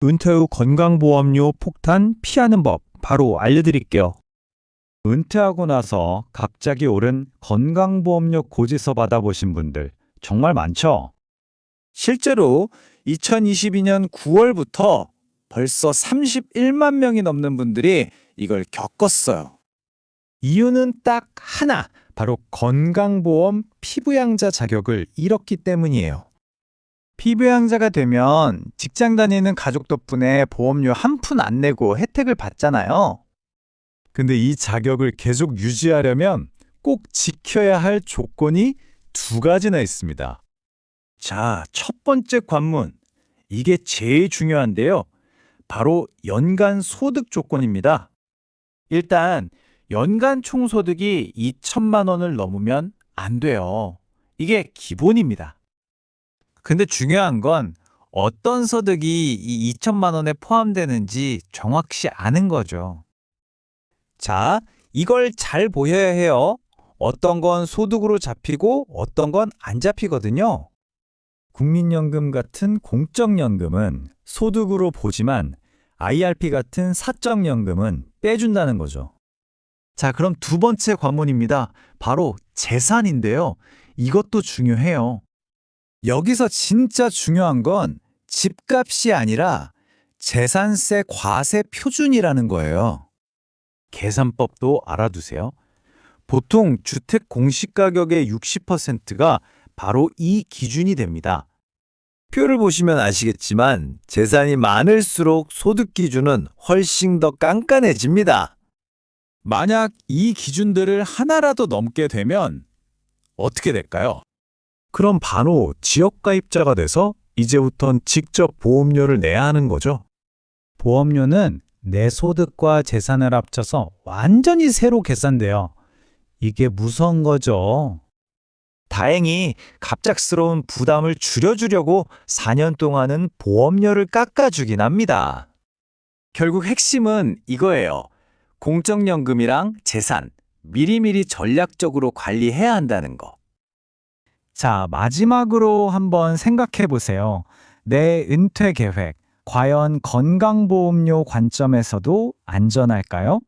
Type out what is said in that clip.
은퇴 후 건강보험료 폭탄 피하는 법 바로 알려드릴게요. 은퇴하고 나서 갑자기 오른 건강보험료 고지서 받아보신 분들 정말 많죠? 실제로 2022년 9월부터 벌써 31만 명이 넘는 분들이 이걸 겪었어요. 이유는 딱 하나, 바로 건강보험 피부양자 자격을 잃었기 때문이에요. 피부양자가 되면 직장 다니는 가족 덕분에 보험료 한 푼 안 내고 혜택을 받잖아요. 근데 이 자격을 계속 유지하려면 꼭 지켜야 할 조건이 두 가지나 있습니다. 자, 첫 번째 관문. 이게 제일 중요한데요. 바로 연간 소득 조건입니다. 일단 연간 총소득이 2천만 원을 넘으면 안 돼요. 이게 기본입니다. 근데 중요한 건 어떤 소득이 이 2천만 원에 포함되는지 정확히 아는 거죠. 자, 이걸 잘 보여야 해요. 어떤 건 소득으로 잡히고 어떤 건 안 잡히거든요. 국민연금 같은 공적연금은 소득으로 보지만 IRP 같은 사적연금은 빼준다는 거죠. 자, 그럼 두 번째 관문입니다. 바로 재산인데요. 이것도 중요해요. 여기서 진짜 중요한 건 집값이 아니라 재산세 과세 표준이라는 거예요. 계산법도 알아두세요. 보통 주택 공시가격의 60%가 바로 이 기준이 됩니다. 표를 보시면 아시겠지만 재산이 많을수록 소득 기준은 훨씬 더 깐깐해집니다. 만약 이 기준들을 하나라도 넘게 되면 어떻게 될까요? 그럼 바로 지역가입자가 돼서 이제부턴 직접 보험료를 내야 하는 거죠. 보험료는 내 소득과 재산을 합쳐서 완전히 새로 계산돼요. 이게 무서운 거죠. 다행히 갑작스러운 부담을 줄여주려고 4년 동안은 보험료를 깎아주긴 합니다. 결국 핵심은 이거예요. 공적연금이랑 재산, 미리미리 전략적으로 관리해야 한다는 거. 자, 마지막으로 한번 생각해 보세요. 내 은퇴 계획, 과연 건강보험료 관점에서도 안전할까요?